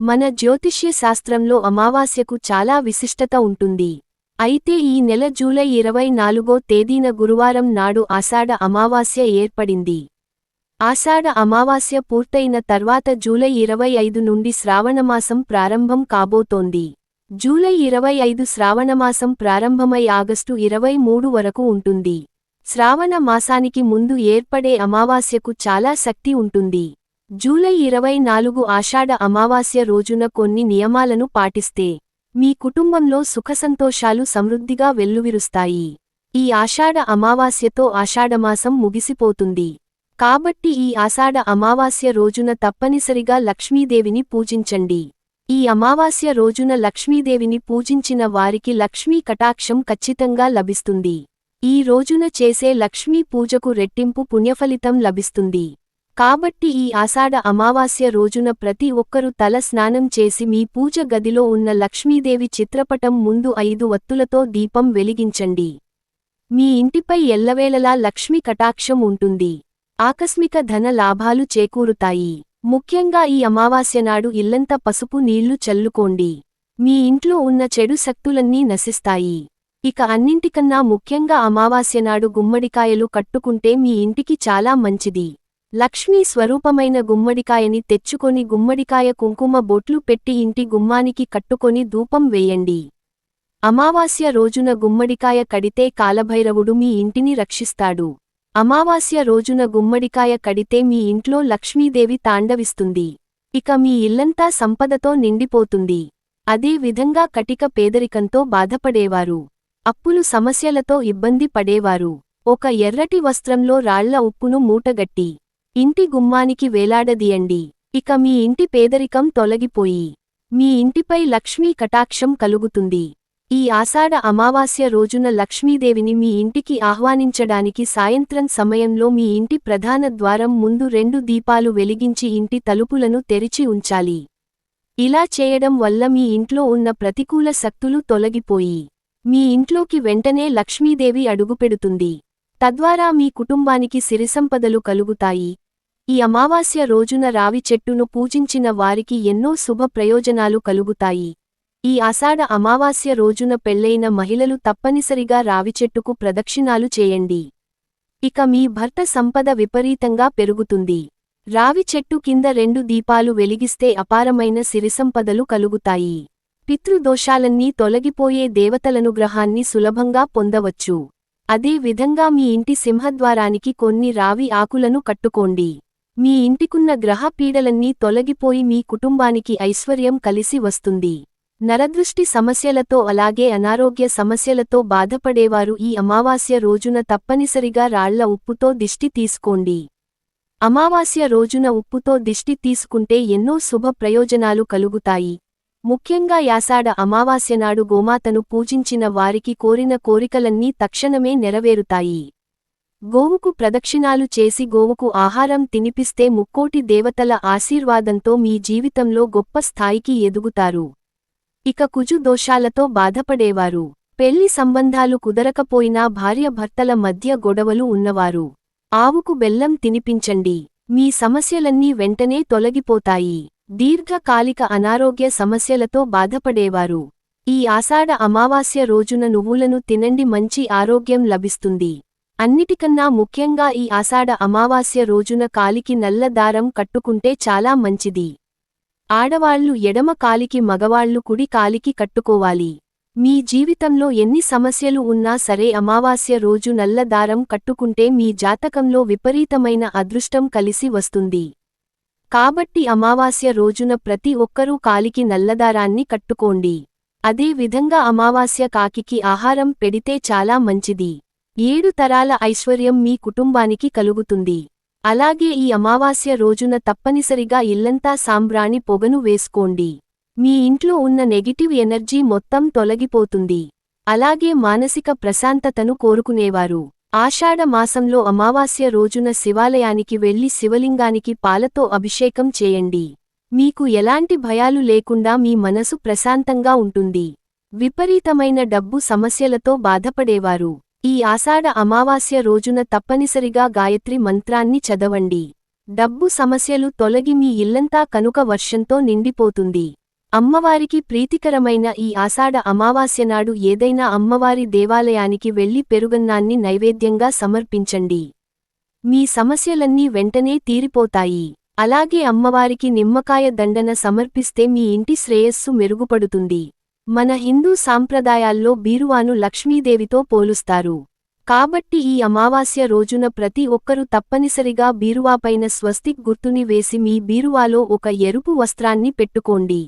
మన జ్యోతిష్య శాస్త్రంలో అమావాస్యకు చాలా విశిష్టత ఉంటుంది. అయితే ఈ నెల జూలై ఇరవై నాలుగో తేదీన గురువారం నాడు ఆషాఢ అమావాస్య ఏర్పడింది. ఆషాఢ అమావాస్య పూర్తయిన తర్వాత జూలై ఇరవై ఐదు నుండి శ్రావణమాసం ప్రారంభం కాబోతోంది. జూలై ఇరవై ఐదు శ్రావణమాసం ప్రారంభమై ఆగస్టు ఇరవై మూడు వరకు ఉంటుంది. శ్రావణ మాసానికి ముందు ఏర్పడే అమావాస్యకు చాలా శక్తి ఉంటుంది. జూలై ఇరవై నాలుగు ఆషాఢ అమావాస్య రోజున కొన్ని నియమాలను పాటిస్తే మీ కుటుంబంలో సుఖసంతోషాలు సమృద్ధిగా వెల్లువిరుస్తాయి. ఈ ఆషాఢ అమావాస్యతో ఆషాఢమాసం ముగిసిపోతుంది. కాబట్టి ఈ ఆషాఢ అమావాస్య రోజున తప్పనిసరిగా లక్ష్మీదేవిని పూజించండి. ఈ అమావాస్య రోజున లక్ష్మీదేవిని పూజించిన వారికి లక్ష్మీ కటాక్షం ఖచ్చితంగా లభిస్తుంది. ఈ రోజున చేసే లక్ష్మీ పూజకు రెట్టింపు పుణ్యఫలితం లభిస్తుంది. కాబట్టి ఈ ఆషాఢ అమావాస్య రోజున ప్రతి ఒక్కరూ తల స్నానం చేసి మీ పూజ గదిలో ఉన్న లక్ష్మీదేవి చిత్రపటం ముందు ఐదు వత్తులతో దీపం వెలిగించండి. మీ ఇంటిపై ఎల్లవేళలా లక్ష్మి కటాక్షం ఉంటుంది. ఆకస్మిక ధన లాభాలు చేకూరుతాయి. ముఖ్యంగా ఈ అమావాస్య నాడు ఇల్లంతా పసుపు నీళ్ళు చల్లుకోండి. మీ ఇంట్లో ఉన్న చెడు శక్తులన్నీ నశిస్తాయి. ఇక అన్నింటికన్నా ముఖ్యంగా అమావాస్య నాడు గుమ్మడికాయలు కట్టుకుంటే మీ ఇంటికి చాలా మంచిది. లక్ష్మీ స్వరూపమైన గుమ్మడికాయని తెచ్చుకొని గుమ్మడికాయ కుంకుమ బొట్లు పెట్టి ఇంటి గుమ్మానికి కట్టుకొని ధూపం వేయండి. అమావాస్య రోజున గుమ్మడికాయ కడితే కాలభైరవుడు మీ ఇంటిని రక్షిస్తాడు. అమావాస్య రోజున గుమ్మడికాయ కడితే మీ ఇంట్లో లక్ష్మీదేవి తాండవిస్తుంది. ఇక మీ ఇల్లంతా సంపదతో నిండిపోతుంది. అదే విధంగా కటిక పేదరికంతో బాధపడేవారు. అప్పులు సమస్యలతో ఇబ్బంది పడేవారు. ఒక ఎర్రటి వస్త్రంలో రాళ్ళ ఉప్పును మూటగట్టి ఇంటి గుమ్మానికి వేలాడదీయండి. ఇక మీ ఇంటి పేదరికం తొలగిపోయి మీ ఇంటిపై లక్ష్మీ కటాక్షం కలుగుతుంది. ఈ ఆషాఢ అమావాస్య రోజున లక్ష్మీదేవిని మీ ఇంటికి ఆహ్వానించడానికి సాయంత్రం సమయంలో మీ ఇంటి ప్రధాన ద్వారం ముందు రెండు దీపాలు వెలిగించి ఇంటి తలుపులను తెరిచి ఉంచాలి. ఇలా చేయడం వల్ల మీ ఇంట్లో ఉన్న ప్రతికూల శక్తులు తొలగిపోయి మీ ఇంట్లోకి వెంటనే లక్ష్మీదేవి అడుగుపెడుతుంది. తద్వారా మీ కుటుంబానికి సిరిసంపదలు కలుగుతాయి. ఈ అమావాస్య రోజున రావి చెట్టును పూజించిన వారికి ఎన్నో శుభ ప్రయోజనాలు కలుగుతాయి. ఈ ఆషాఢ అమావాస్య రోజున పెళ్ళైన మహిళలు తప్పనిసరిగా రావిచెట్టుకు ప్రదక్షిణాలు చేయండి. ఇక మీ భర్త సంపద విపరీతంగా పెరుగుతుంది. రావి చెట్టు కింద రెండు దీపాలు వెలిగిస్తే అపారమైన సిరిసంపదలు కలుగుతాయి. పితృదోషాలన్నీ తొలగిపోయే దేవతలనుగ్రహాన్ని సులభంగా పొందవచ్చు. అదే విధంగా మీ ఇంటి సింహద్వారానికి కొన్ని రావి ఆకులను కట్టుకోండి. మీ ఇంటికున్న గ్రహ పీడలన్నీ తొలగిపోయి మీ కుటుంబానికి ఐశ్వర్యం కలిసి వస్తుంది. నరదృష్టి సమస్యలతో అలాగే అనారోగ్య సమస్యలతో బాధపడేవారు ఈ అమావాస్య రోజున తప్పనిసరిగా రాళ్ళ ఉప్పుతో దిష్టి తీసుకోండి. అమావాస్య రోజున ఉప్పుతో దిష్టి తీసుకుంటే ఎన్నో శుభ ప్రయోజనాలు కలుగుతాయి. ముఖ్యంగా యాసాడ అమావాస్యనాడు గోమాతను పూజించిన వారికి కోరిన కోరికలన్నీ తక్షణమే నెరవేరుతాయి. గోవుకు ప్రదక్షిణాలు చేసి గోవుకు ఆహారం తినిపిస్తే ముక్కోటి దేవతల ఆశీర్వాదంతో మీ జీవితంలో గొప్ప స్థాయికి ఎదుగుతారు. ఇక కుజు దోషాలతో బాధపడేవారు. పెళ్ళి సంబంధాలు కుదరకపోయినా భార్యభర్తల మధ్య గొడవలు ఉన్నవారు. ఆవుకు బెల్లం తినిపించండి. మీ సమస్యలన్నీ వెంటనే తొలగిపోతాయి. దీర్ఘకాలిక అనారోగ్య సమస్యలతో బాధపడేవారు. ఈ ఆషాఢ అమావాస్య రోజున నువ్వులను తినండి మంచి ఆరోగ్యం లభిస్తుంది. అన్నిటికన్నా ముఖ్యంగా ఈ ఆషాఢ అమావాస్య రోజున కాలికి నల్ల దారం కట్టుకుంటే చాలా మంచిది. ఆడవాళ్ళు ఎడమ కాలికి మగవాళ్ళు కుడి కాలికి కట్టుకోవాలి. మీ జీవితంలో ఎన్ని సమస్యలు ఉన్నా సరే అమావాస్య రోజు నల్ల దారం కట్టుకుంటే మీ జాతకంలో విపరీతమైన అదృష్టం కలిసి వస్తుంది. కాబట్టి అమావాస్య రోజున ప్రతి ఒక్కరూ కాలికి నల్లదారాన్ని కట్టుకోండి. అదే విధంగా అమావాస్య కాకికి ఆహారం పెడితే చాలా మంచిది. ఏడు తరాల ఐశ్వర్యం మీ కుటుంబానికి కలుగుతుంది. అలాగే ఈ అమావాస్య రోజున తప్పనిసరిగా ఇల్లంతా సాంబ్రాణి పొగను వేసుకోండి. మీ ఇంట్లో ఉన్న నెగిటివ్ ఎనర్జీ మొత్తం తొలగిపోతుంది. అలాగే మానసిక ప్రశాంతతను కోరుకునేవారు. ఆషాఢ మాసంలో అమావాస్య రోజున శివాలయానికి వెళ్ళి శివలింగానికి పాలతో అభిషేకం చేయండి. మీకు ఎలాంటి భయాలు లేకుండా మీ మనసు ప్రశాంతంగా ఉంటుంది. విపరీతమైన డబ్బు సమస్యలతో బాధపడేవారు. ఈ ఆషాఢ అమావాస్య రోజున తప్పనిసరిగా గాయత్రి మంత్రాన్ని చదవండి. డబ్బు సమస్యలు తొలగి మీ ఇల్లంతా కనుక వర్షంతో నిండిపోతుంది. అమ్మవారికి ప్రీతికరమైన ఈ ఆషాఢ అమావాస్య నాడు ఏదైనా అమ్మవారి దేవాలయానికి వెళ్ళి పెరుగన్నాన్ని నైవేద్యంగా సమర్పించండి. మీ సమస్యలన్నీ వెంటనే తీరిపోతాయి. అలాగే అమ్మవారికి నిమ్మకాయ దండన సమర్పిస్తే మీ ఇంటి శ్రేయస్సు మెరుగుపడుతుంది. మన హిందూ సాంప్రదాయాల్లో బీరువాను లక్ష్మీదేవితో పోలుస్తారు. కాబట్టి ఈ అమావాస్య రోజున ప్రతి ఒక్కరూ తప్పనిసరిగా బీరువాపైన స్వస్తిక్ గుర్తుని వేసి మీ బీరువాలో ఒక ఎరుపు వస్త్రాన్ని పెట్టుకోండి.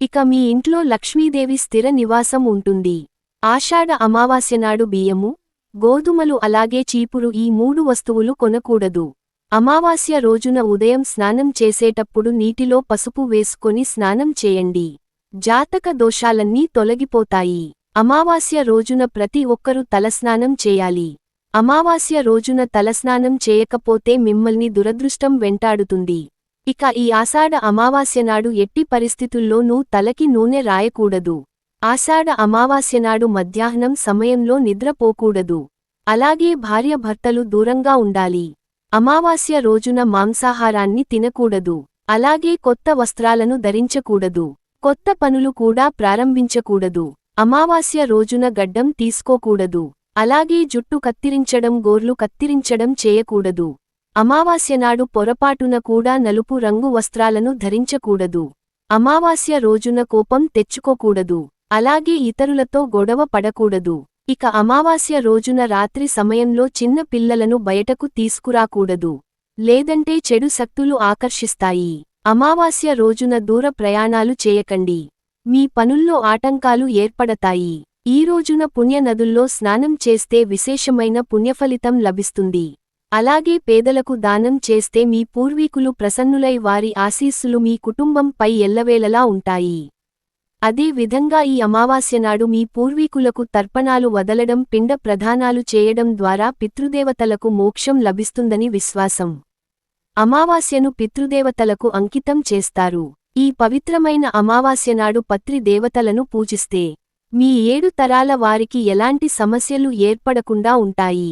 ఇక మీ ఇంట్లో లక్ష్మీదేవి స్థిర నివాసం ఉంటుంది. ఆషాఢ అమావాస్యనాడు బియ్యము గోధుమలు అలాగే చీపురు ఈ మూడు వస్తువులు కొనకూడదు. అమావాస్య రోజున ఉదయం స్నానం చేసేటప్పుడు నీటిలో పసుపు వేసుకొని స్నానం చేయండి. జాతక దోషాలన్నీ తొలగిపోతాయి. అమావాస్య రోజున ప్రతి ఒక్కరూ తలస్నానం చేయాలి. అమావాస్య రోజున తలస్నానం చేయకపోతే మిమ్మల్ని దురదృష్టం వెంటాడుతుంది. ఇక ఈ ఆషాఢ అమావాస్యనాడు ఎట్టి పరిస్థితుల్లోనూ తలకి నూనె రాయకూడదు. ఆషాఢ అమావాస్యనాడు మధ్యాహ్నం సమయంలో నిద్రపోకూడదు అలాగే భార్యభర్తలు దూరంగా ఉండాలి. అమావాస్య రోజున మాంసాహారాన్ని తినకూడదు. అలాగే కొత్త వస్త్రాలను ధరించకూడదు. కొత్త పనులు కూడా ప్రారంభించకూడదు. అమావాస్య రోజున గడ్డం తీసుకోకూడదు. అలాగే జుట్టు కత్తిరించడం గోర్లు కత్తిరించడం చేయకూడదు. అమావాస్యనాడు పొరపాటున కూడా నలుపు రంగు వస్త్రాలను ధరించకూడదు. అమావాస్య రోజున కోపం తెచ్చుకోకూడదు. అలాగే ఇతరులతో గొడవ పడకూడదు. ఇక అమావాస్య రోజున రాత్రి సమయంలో చిన్న పిల్లలను బయటకు తీసుకురాకూడదు. లేదంటే చెడు శక్తులు ఆకర్షిస్తాయి. అమావాస్య రోజున దూర ప్రయాణాలు చేయకండి. మీ పనుల్లో ఆటంకాలు ఏర్పడతాయి. ఈ రోజున పుణ్యనదుల్లో స్నానం చేస్తే విశేషమైన పుణ్యఫలితం లభిస్తుంది. అలాగే పేదలకు దానం చేస్తే మీ పూర్వీకులు ప్రసన్నులై వారి ఆశీస్సులు మీ కుటుంబంపై ఎల్లవేళలా ఉంటాయి. అదే విధంగా ఈ అమావాస్యనాడు మీ పూర్వీకులకు తర్పణాలు వదలడం పిండ ప్రధానాలు చేయడం ద్వారా పితృదేవతలకు మోక్షం లభిస్తుందని విశ్వాసం. అమావాస్యను పితృదేవతలకు అంకితం చేస్తారు. ఈ పవిత్రమైన అమావాస్యనాడు పత్రి దేవతలను పూజిస్తే మీ ఏడు తరాల వారికి ఎలాంటి సమస్యలు ఏర్పడకుండా ఉంటాయి.